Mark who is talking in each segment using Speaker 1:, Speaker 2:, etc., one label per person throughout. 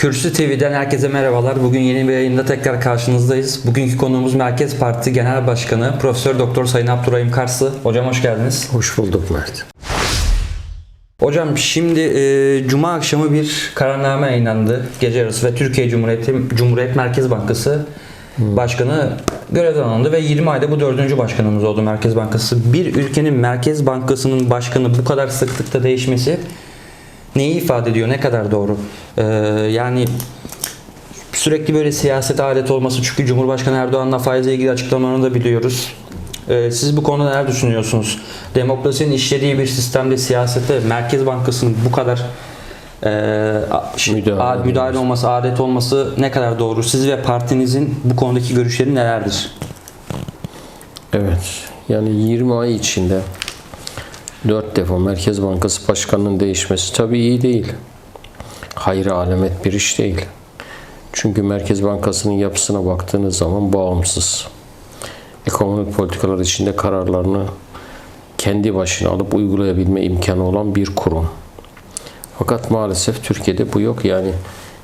Speaker 1: Kürsü TV'den herkese merhabalar. Bugün yeni bir yayında tekrar karşınızdayız. Bugünkü konuğumuz Merkez Parti Genel Başkanı Profesör Doktor Sayın Abdurrahim Karslı. Hocam hoş geldiniz.
Speaker 2: Hoş bulduk Mert.
Speaker 1: Hocam şimdi e, Cuma akşamı bir kararname yayınlandı. Gece yarısı ve Türkiye Cumhuriyeti Cumhuriyet Merkez Bankası Başkanı görevden alındı ve 20 ayda bu dördüncü başkanımız oldu Merkez Bankası. Bir ülkenin Merkez Bankası'nın başkanı bu kadar sıklıkta değişmesi neyi ifade ediyor? Ne kadar doğru? Ee, yani sürekli böyle siyaset alet olması çünkü Cumhurbaşkanı Erdoğan'la faizle ilgili açıklamalarını da biliyoruz. Ee, siz bu konuda neler düşünüyorsunuz? Demokrasinin işlediği bir sistemde siyasete Merkez Bankası'nın bu kadar e,
Speaker 2: Müdahale
Speaker 1: a- müdahale olması, adet olması ne kadar doğru? Siz ve partinizin bu konudaki görüşleri nelerdir?
Speaker 2: Evet. Yani 20 ay içinde 4 defa Merkez Bankası Başkanı'nın değişmesi tabii iyi değil. Hayra alamet bir iş değil. Çünkü Merkez Bankası'nın yapısına baktığınız zaman bağımsız. Ekonomik politikalar içinde kararlarını kendi başına alıp uygulayabilme imkanı olan bir kurum. Fakat maalesef Türkiye'de bu yok. Yani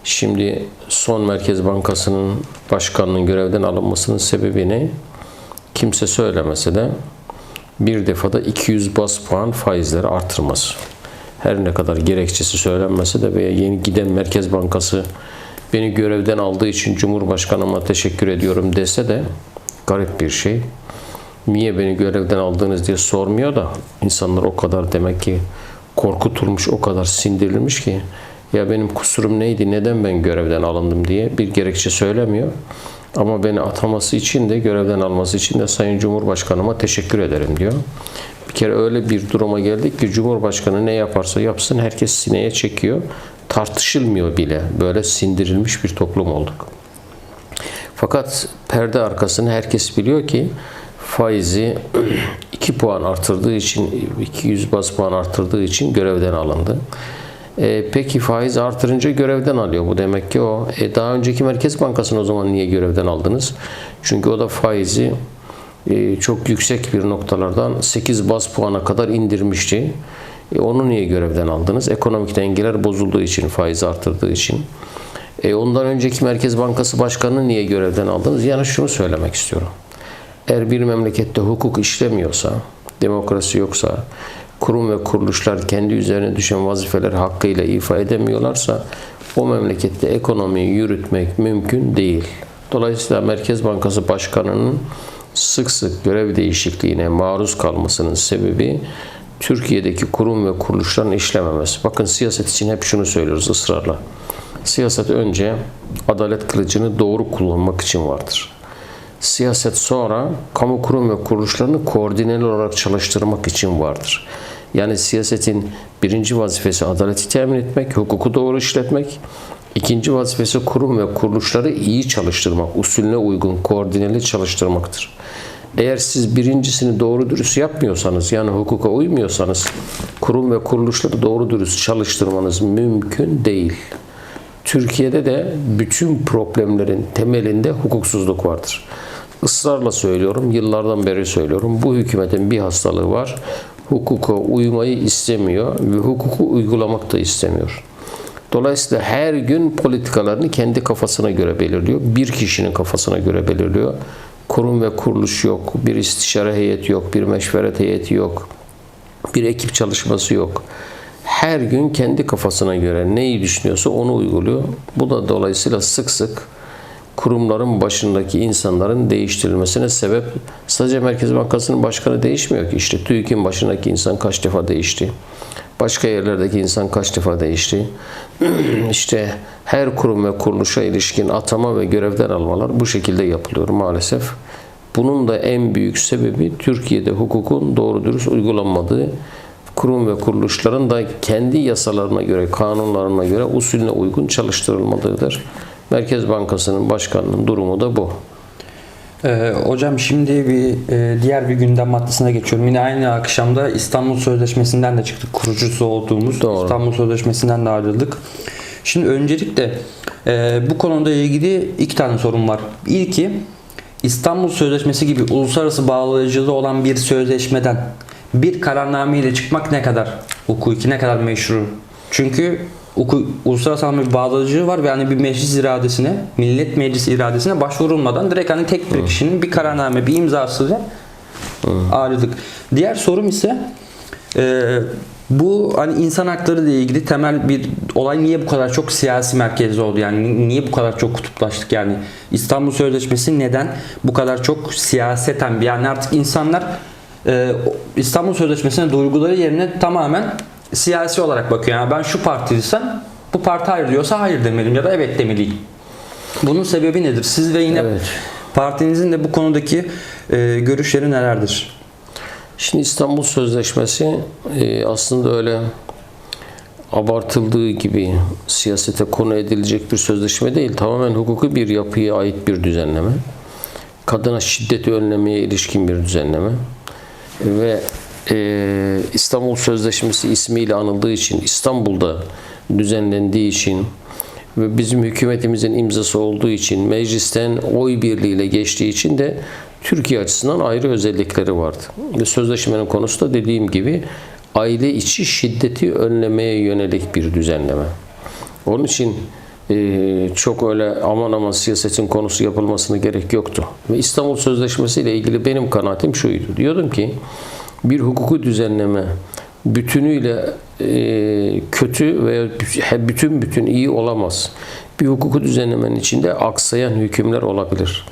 Speaker 2: şimdi son Merkez Bankası'nın başkanının görevden alınmasının sebebi ne? Kimse söylemese de bir defada 200 bas puan faizleri artırması. Her ne kadar gerekçesi söylenmese de veya yeni giden Merkez Bankası beni görevden aldığı için Cumhurbaşkanıma teşekkür ediyorum dese de garip bir şey. Niye beni görevden aldınız diye sormuyor da insanlar o kadar demek ki korkutulmuş, o kadar sindirilmiş ki ya benim kusurum neydi, neden ben görevden alındım diye bir gerekçe söylemiyor. Ama beni ataması için de görevden alması için de Sayın Cumhurbaşkanıma teşekkür ederim diyor. Bir kere öyle bir duruma geldik ki Cumhurbaşkanı ne yaparsa yapsın herkes sineye çekiyor. Tartışılmıyor bile. Böyle sindirilmiş bir toplum olduk. Fakat perde arkasını herkes biliyor ki faizi 2 puan artırdığı için 200 bas puan artırdığı için görevden alındı. E, peki faiz artırınca görevden alıyor. Bu demek ki o. E, daha önceki Merkez Bankası'nı o zaman niye görevden aldınız? Çünkü o da faizi e, çok yüksek bir noktalardan 8 bas puana kadar indirmişti. E, onu niye görevden aldınız? Ekonomik dengeler bozulduğu için, faiz arttırdığı için. E, ondan önceki Merkez Bankası Başkanı'nı niye görevden aldınız? Yani şunu söylemek istiyorum. Eğer bir memlekette hukuk işlemiyorsa, demokrasi yoksa, kurum ve kuruluşlar kendi üzerine düşen vazifeler hakkıyla ifa edemiyorlarsa o memlekette ekonomiyi yürütmek mümkün değil. Dolayısıyla Merkez Bankası Başkanı'nın sık sık görev değişikliğine maruz kalmasının sebebi Türkiye'deki kurum ve kuruluşların işlememesi. Bakın siyaset için hep şunu söylüyoruz ısrarla. Siyaset önce adalet kılıcını doğru kullanmak için vardır. Siyaset sonra kamu kurum ve kuruluşlarını koordineli olarak çalıştırmak için vardır. Yani siyasetin birinci vazifesi adaleti temin etmek, hukuku doğru işletmek. İkinci vazifesi kurum ve kuruluşları iyi çalıştırmak, usulüne uygun, koordineli çalıştırmaktır. Eğer siz birincisini doğru dürüst yapmıyorsanız, yani hukuka uymuyorsanız, kurum ve kuruluşları doğru dürüst çalıştırmanız mümkün değil. Türkiye'de de bütün problemlerin temelinde hukuksuzluk vardır. Israrla söylüyorum, yıllardan beri söylüyorum. Bu hükümetin bir hastalığı var. Hukuka uymayı istemiyor ve hukuku uygulamak da istemiyor. Dolayısıyla her gün politikalarını kendi kafasına göre belirliyor. Bir kişinin kafasına göre belirliyor. Kurum ve kuruluş yok, bir istişare heyeti yok, bir meşveret heyeti yok, bir ekip çalışması yok her gün kendi kafasına göre neyi düşünüyorsa onu uyguluyor. Bu da dolayısıyla sık sık kurumların başındaki insanların değiştirilmesine sebep. Sadece Merkez Bankası'nın başkanı değişmiyor ki. İşte TÜİK'in başındaki insan kaç defa değişti. Başka yerlerdeki insan kaç defa değişti. işte her kurum ve kuruluşa ilişkin atama ve görevden almalar bu şekilde yapılıyor maalesef. Bunun da en büyük sebebi Türkiye'de hukukun doğru dürüst uygulanmadığı kurum ve kuruluşların da kendi yasalarına göre, kanunlarına göre usulüne uygun çalıştırılmadığıdır. Merkez Bankası'nın başkanının durumu da bu.
Speaker 1: Ee, hocam şimdi bir e, diğer bir gündem maddesine geçiyorum. Yine aynı akşamda İstanbul Sözleşmesi'nden de çıktık. Kurucusu olduğumuz
Speaker 2: Doğru.
Speaker 1: İstanbul Sözleşmesi'nden de ayrıldık. Şimdi öncelikle e, bu konuda ilgili iki tane sorun var. İlki İstanbul Sözleşmesi gibi uluslararası bağlayıcılığı olan bir sözleşmeden bir kararname ile çıkmak ne kadar hukuki, ne kadar meşru? Çünkü uluslararası anlamda bir bağlayıcılığı var ve hani bir meclis iradesine, millet meclis iradesine başvurulmadan direkt hani tek bir kişinin bir kararname, bir imzasıyla ayrıldık. Diğer sorum ise e, bu hani insan hakları ile ilgili temel bir olay niye bu kadar çok siyasi merkezli oldu? Yani ni- niye bu kadar çok kutuplaştık? Yani İstanbul Sözleşmesi neden bu kadar çok siyaseten bir yani artık insanlar e, İstanbul Sözleşmesi'ne duyguları yerine tamamen siyasi olarak bakıyor. Yani ben şu partiliysem bu parti hayır diyorsa hayır demeliyim ya da evet demeliyim. Bunun sebebi nedir? Siz ve yine
Speaker 2: Evet.
Speaker 1: partinizin de bu konudaki e, görüşleri nelerdir?
Speaker 2: Şimdi İstanbul Sözleşmesi e, aslında öyle abartıldığı gibi siyasete konu edilecek bir sözleşme değil. Tamamen hukuki bir yapıya ait bir düzenleme. Kadına şiddeti önlemeye ilişkin bir düzenleme. Ve e, İstanbul Sözleşmesi ismiyle anıldığı için, İstanbul'da düzenlendiği için ve bizim hükümetimizin imzası olduğu için, meclisten oy birliğiyle geçtiği için de Türkiye açısından ayrı özellikleri vardı. Ve sözleşmenin konusu da dediğim gibi aile içi şiddeti önlemeye yönelik bir düzenleme. Onun için e, çok öyle aman aman siyasetin konusu yapılmasına gerek yoktu. Ve İstanbul Sözleşmesi ile ilgili benim kanaatim şuydu. Diyordum ki bir hukuku düzenleme bütünüyle e, kötü veya bütün bütün iyi olamaz. Bir hukuku düzenlemenin içinde aksayan hükümler olabilir.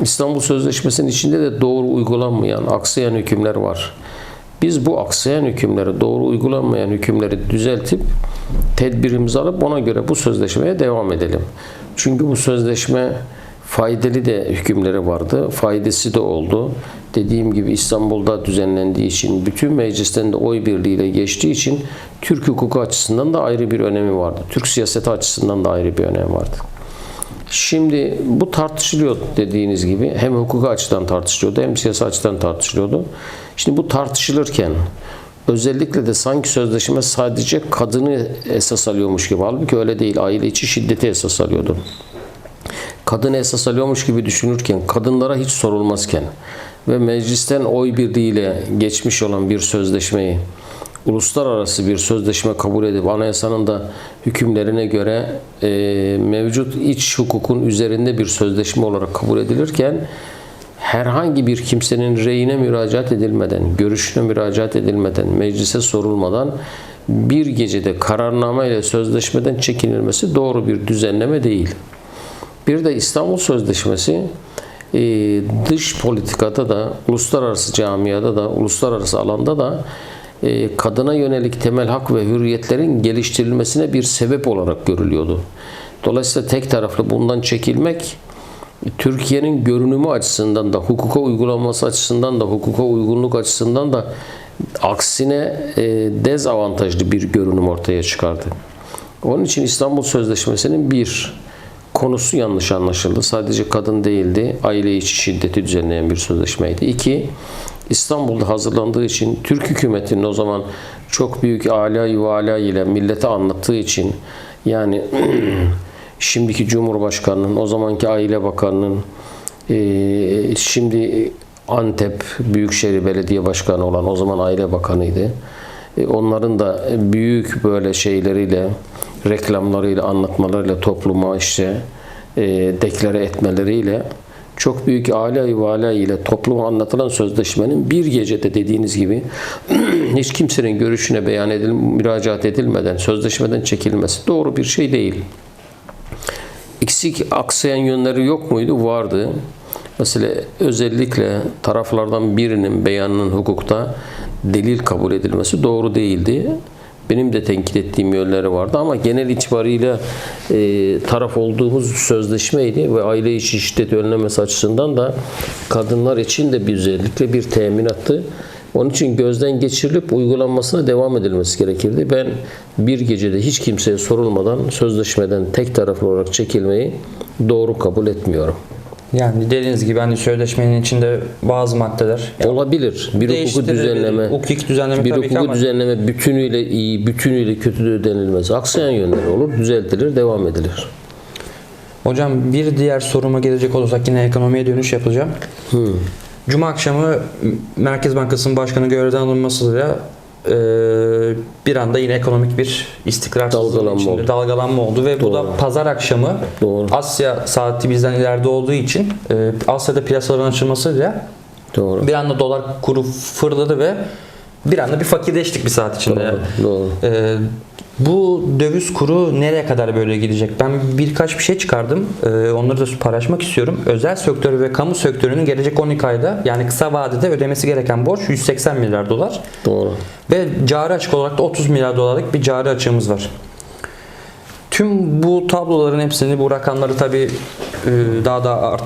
Speaker 2: İstanbul Sözleşmesi'nin içinde de doğru uygulanmayan, aksayan hükümler var. Biz bu aksayan hükümleri, doğru uygulanmayan hükümleri düzeltip tedbirimizi alıp ona göre bu sözleşmeye devam edelim. Çünkü bu sözleşme faydalı de hükümleri vardı. Faydası da oldu. Dediğim gibi İstanbul'da düzenlendiği için, bütün meclisten de oy birliğiyle geçtiği için Türk hukuku açısından da ayrı bir önemi vardı. Türk siyaseti açısından da ayrı bir önemi vardı. Şimdi bu tartışılıyor dediğiniz gibi. Hem hukuki açıdan tartışılıyordu hem siyasi açıdan tartışılıyordu. Şimdi bu tartışılırken özellikle de sanki sözleşme sadece kadını esas alıyormuş gibi. Halbuki öyle değil. Aile içi şiddeti esas alıyordu. Kadını esas alıyormuş gibi düşünürken, kadınlara hiç sorulmazken ve meclisten oy birliğiyle geçmiş olan bir sözleşmeyi uluslararası bir sözleşme kabul edip anayasanın da hükümlerine göre e, mevcut iç hukukun üzerinde bir sözleşme olarak kabul edilirken herhangi bir kimsenin reyine müracaat edilmeden, görüşüne müracaat edilmeden, meclise sorulmadan bir gecede kararname ile sözleşmeden çekinilmesi doğru bir düzenleme değil. Bir de İstanbul Sözleşmesi e, dış politikada da, uluslararası camiada da, uluslararası alanda da e, kadına yönelik temel hak ve hürriyetlerin geliştirilmesine bir sebep olarak görülüyordu. Dolayısıyla tek taraflı bundan çekilmek Türkiye'nin görünümü açısından da, hukuka uygulanması açısından da, hukuka uygunluk açısından da aksine e, dezavantajlı bir görünüm ortaya çıkardı. Onun için İstanbul Sözleşmesi'nin bir konusu yanlış anlaşıldı. Sadece kadın değildi. Aile içi şiddeti düzenleyen bir sözleşmeydi. İki, İstanbul'da hazırlandığı için Türk hükümetinin o zaman çok büyük ala yuvala ile millete anlattığı için yani şimdiki Cumhurbaşkanı'nın, o zamanki Aile Bakanı'nın, e, şimdi Antep Büyükşehir Belediye Başkanı olan o zaman Aile Bakanı'ydı. E, Onların da büyük böyle şeyleriyle, reklamlarıyla, anlatmalarıyla topluma işte e, deklare etmeleriyle çok büyük âlâ-i vâlâ ile topluma anlatılan sözleşmenin bir gecede dediğiniz gibi hiç kimsenin görüşüne beyan edil, müracaat edilmeden sözleşmeden çekilmesi doğru bir şey değil. Eksik aksayan yönleri yok muydu? Vardı. Mesela özellikle taraflardan birinin beyanının hukukta delil kabul edilmesi doğru değildi. Benim de tenkit ettiğim yönleri vardı ama genel itibariyle e, taraf olduğumuz sözleşmeydi ve aile içi şiddet önlemesi açısından da kadınlar için de bir özellikle bir teminattı. Onun için gözden geçirilip uygulanmasına devam edilmesi gerekirdi. Ben bir gecede hiç kimseye sorulmadan sözleşmeden tek taraflı olarak çekilmeyi doğru kabul etmiyorum.
Speaker 1: Yani dediğiniz gibi hani sözleşmenin içinde bazı maddeler
Speaker 2: Olabilir. Bir hukuku düzenleme,
Speaker 1: Hukuki düzenleme
Speaker 2: bir
Speaker 1: tabii
Speaker 2: hukuku
Speaker 1: ama-
Speaker 2: düzenleme bütünüyle iyi, bütünüyle kötü denilmez. Aksayan yönleri olur, düzeltilir, devam edilir.
Speaker 1: Hocam bir diğer soruma gelecek olursak yine ekonomiye dönüş yapacağım. Cuma akşamı Merkez Bankası'nın başkanı görevden alınmasıyla e, bir anda yine ekonomik bir istikrar
Speaker 2: Dalgalanma
Speaker 1: içinde
Speaker 2: oldu.
Speaker 1: dalgalanma oldu ve bu da
Speaker 2: Doğru.
Speaker 1: pazar akşamı
Speaker 2: Doğru.
Speaker 1: Asya saati bizden ileride olduğu için e, Asya'da piyasaların açılmasıyla
Speaker 2: Doğru.
Speaker 1: bir anda dolar kuru fırladı ve bir anda bir fakirleştik bir saat içinde.
Speaker 2: Doğru. Doğru.
Speaker 1: Ee, bu döviz kuru nereye kadar böyle gidecek? Ben birkaç bir şey çıkardım. Ee, onları da paylaşmak istiyorum. Özel sektör ve kamu sektörünün gelecek 12 ayda yani kısa vadede ödemesi gereken borç 180 milyar dolar.
Speaker 2: Doğru.
Speaker 1: Ve cari açık olarak da 30 milyar dolarlık bir cari açığımız var. Tüm bu tabloların hepsini, bu rakamları tabii e, daha da art,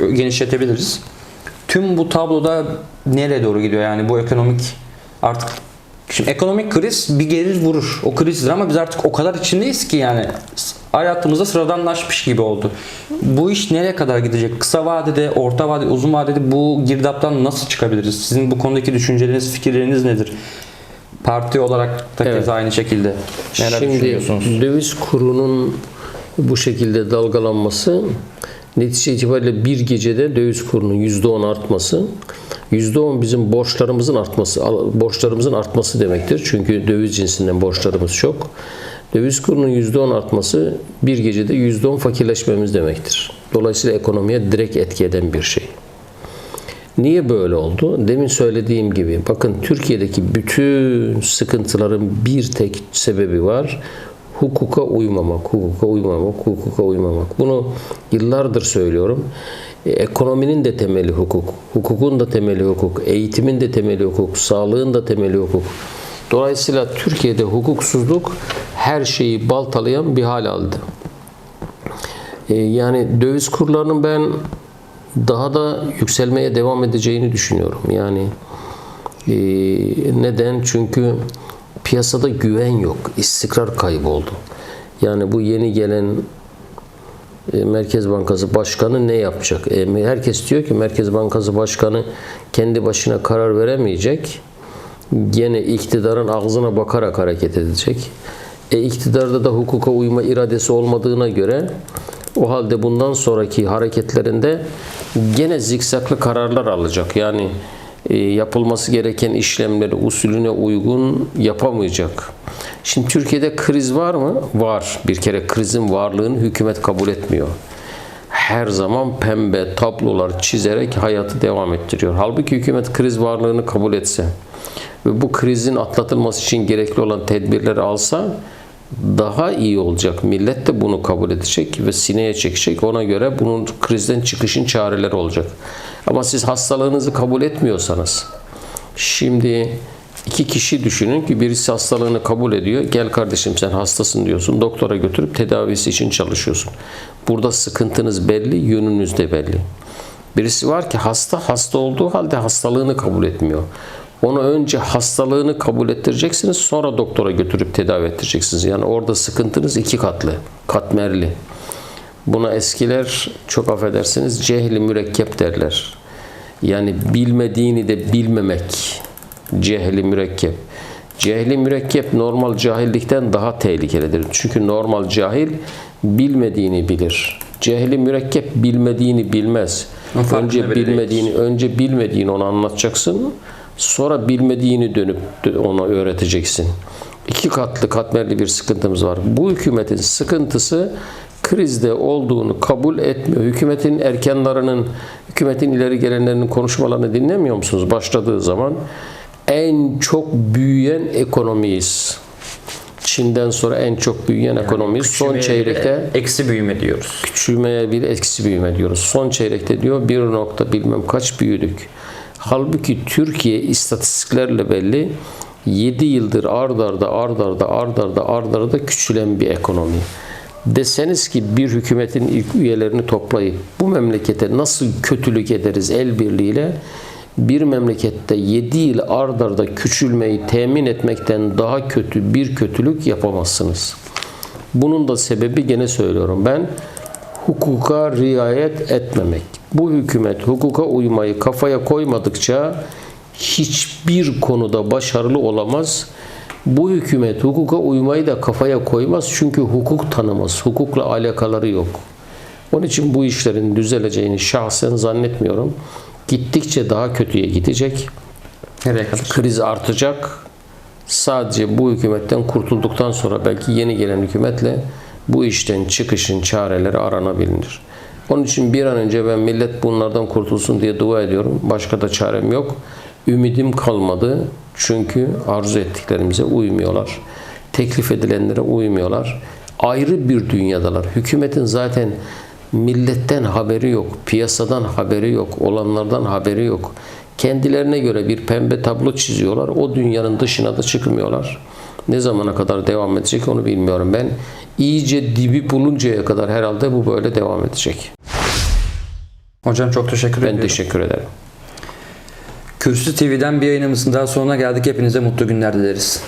Speaker 1: genişletebiliriz. Tüm bu tabloda nereye doğru gidiyor? Yani bu ekonomik artık Şimdi ekonomik kriz bir gelir vurur. O krizdir ama biz artık o kadar içindeyiz ki yani hayatımızda sıradanlaşmış gibi oldu. Bu iş nereye kadar gidecek? Kısa vadede, orta vadede, uzun vadede bu girdaptan nasıl çıkabiliriz? Sizin bu konudaki düşünceleriniz, fikirleriniz nedir? Parti olarak da
Speaker 2: Evet.
Speaker 1: aynı şekilde neler
Speaker 2: Şimdi döviz kurunun bu şekilde dalgalanması netice itibariyle bir gecede döviz kurunun %10 artması %10 bizim borçlarımızın artması borçlarımızın artması demektir. Çünkü döviz cinsinden borçlarımız çok. Döviz kurunun %10 artması bir gecede %10 fakirleşmemiz demektir. Dolayısıyla ekonomiye direkt etki eden bir şey. Niye böyle oldu? Demin söylediğim gibi bakın Türkiye'deki bütün sıkıntıların bir tek sebebi var. Hukuka uymamak, hukuka uymamak, hukuka uymamak. Bunu yıllardır söylüyorum. E, Ekonominin de temeli hukuk, hukukun da temeli hukuk, eğitimin de temeli hukuk, sağlığın da temeli hukuk. Dolayısıyla Türkiye'de hukuksuzluk her şeyi baltalayan bir hal aldı. E, Yani döviz kurlarının ben daha da yükselmeye devam edeceğini düşünüyorum. Yani e, neden? Çünkü piyasada güven yok. istikrar kayboldu. Yani bu yeni gelen Merkez Bankası Başkanı ne yapacak? E, herkes diyor ki Merkez Bankası Başkanı kendi başına karar veremeyecek. Gene iktidarın ağzına bakarak hareket edecek. E, iktidarda da hukuka uyma iradesi olmadığına göre o halde bundan sonraki hareketlerinde gene zikzaklı kararlar alacak. Yani e, yapılması gereken işlemleri usulüne uygun yapamayacak. Şimdi Türkiye'de kriz var mı? Var. Bir kere krizin varlığını hükümet kabul etmiyor. Her zaman pembe tablolar çizerek hayatı devam ettiriyor. Halbuki hükümet kriz varlığını kabul etse ve bu krizin atlatılması için gerekli olan tedbirleri alsa daha iyi olacak. Millet de bunu kabul edecek ve sineye çekecek. Ona göre bunun krizden çıkışın çareleri olacak. Ama siz hastalığınızı kabul etmiyorsanız şimdi iki kişi düşünün ki birisi hastalığını kabul ediyor. Gel kardeşim sen hastasın diyorsun. Doktora götürüp tedavisi için çalışıyorsun. Burada sıkıntınız belli, yönünüz de belli. Birisi var ki hasta, hasta olduğu halde hastalığını kabul etmiyor. Onu önce hastalığını kabul ettireceksiniz, sonra doktora götürüp tedavi ettireceksiniz. Yani orada sıkıntınız iki katlı, katmerli. Buna eskiler çok affedersiniz cehli mürekkep derler. Yani bilmediğini de bilmemek. Cehli mürekkep. Cehli mürekkep normal cahillikten daha tehlikelidir. Çünkü normal cahil bilmediğini bilir. Cehli mürekkep bilmediğini bilmez. Önce bilmediğini, önce bilmediğini ona anlatacaksın. Sonra bilmediğini dönüp ona öğreteceksin. İki katlı katmerli bir sıkıntımız var. Bu hükümetin sıkıntısı krizde olduğunu kabul etmiyor. Hükümetin erkenlarının, hükümetin ileri gelenlerinin konuşmalarını dinlemiyor musunuz? Başladığı zaman en çok büyüyen ekonomiyiz. Çin'den sonra en çok büyüyen ekonomiyiz. Son çeyrekte
Speaker 1: eksi büyüme diyoruz.
Speaker 2: küçülmeye bir eksi büyüme diyoruz. Son çeyrekte diyor bir nokta bilmem kaç büyüdük. Halbuki Türkiye istatistiklerle belli 7 yıldır ard arda ard arda ard arda ard arda küçülen bir ekonomi. Deseniz ki bir hükümetin ilk üyelerini toplayıp bu memlekete nasıl kötülük ederiz el birliğiyle bir memlekette 7 yıl ard arda küçülmeyi temin etmekten daha kötü bir kötülük yapamazsınız. Bunun da sebebi gene söylüyorum ben hukuka riayet etmemek. Bu hükümet hukuka uymayı kafaya koymadıkça hiçbir konuda başarılı olamaz. Bu hükümet hukuka uymayı da kafaya koymaz çünkü hukuk tanımaz. Hukukla alakaları yok. Onun için bu işlerin düzeleceğini şahsen zannetmiyorum. Gittikçe daha kötüye gidecek.
Speaker 1: Nereye kadar?
Speaker 2: Kriz artacak. Sadece bu hükümetten kurtulduktan sonra belki yeni gelen hükümetle bu işten çıkışın çareleri aranabilir. Onun için bir an önce ben millet bunlardan kurtulsun diye dua ediyorum. Başka da çarem yok. Ümidim kalmadı. Çünkü arzu ettiklerimize uymuyorlar. Teklif edilenlere uymuyorlar. Ayrı bir dünyadalar. Hükümetin zaten milletten haberi yok, piyasadan haberi yok, olanlardan haberi yok. Kendilerine göre bir pembe tablo çiziyorlar. O dünyanın dışına da çıkmıyorlar. Ne zamana kadar devam edecek onu bilmiyorum ben. İyice dibi buluncaya kadar herhalde bu böyle devam edecek.
Speaker 1: Hocam çok teşekkür
Speaker 2: Ben
Speaker 1: ediyorum.
Speaker 2: teşekkür ederim.
Speaker 1: Kürsü TV'den bir yayınımızın daha sonuna geldik. Hepinize mutlu günler dileriz.